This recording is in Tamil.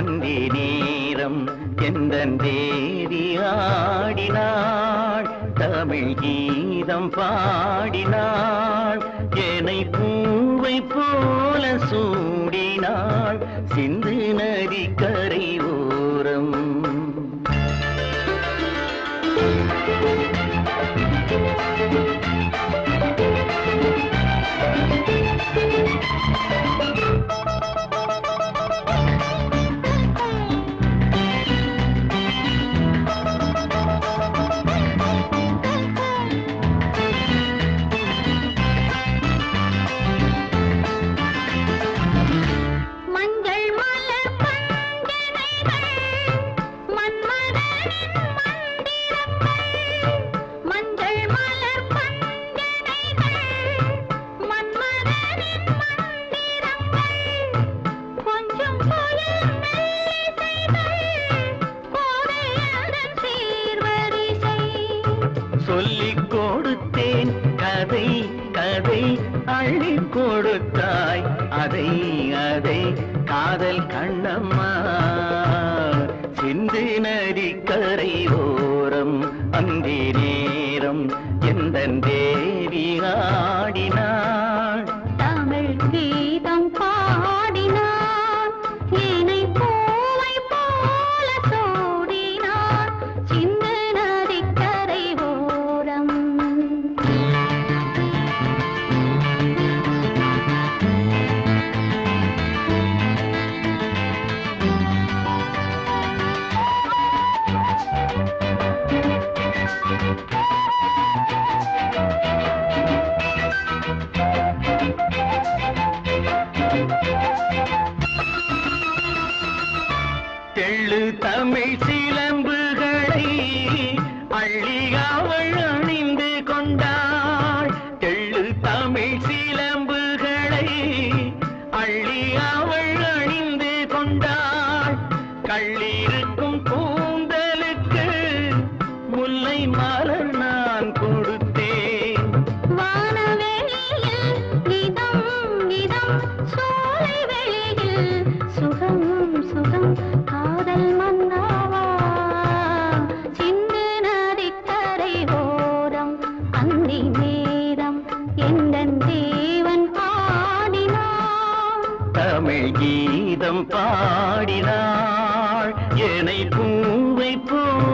அந்தி நேரம் எந்த தேவி ஆடினாள்? தமிழ் கீதம் பாடினாள். என்னை பூவை போல சூடினாள். சிந்து நதி கரை ஓரம் சொல்லிக் கொடுத்தேன் கதை கதை அள்ளி கொடுத்தாய். அதை அதை காதல் கண்ணம்மா. சிந்து நதி ஓரம் அந்தி நேரம் எந்த தேவியா தெள்ளு தமிழ் சிலம்புகளை அள்ளி அவள் அணிந்து கொண்டாள். தெள்ளு தமிழ் சிலம்புகளை அள்ளி அவள் அணிந்து கொண்டாள். கள்ளிருக்கும் கூந்தலுக்கு முல்லை மலர் நான் கொடுத்தேன் தமிழ் கீதம் பாடினாள். என்னை பூவை போல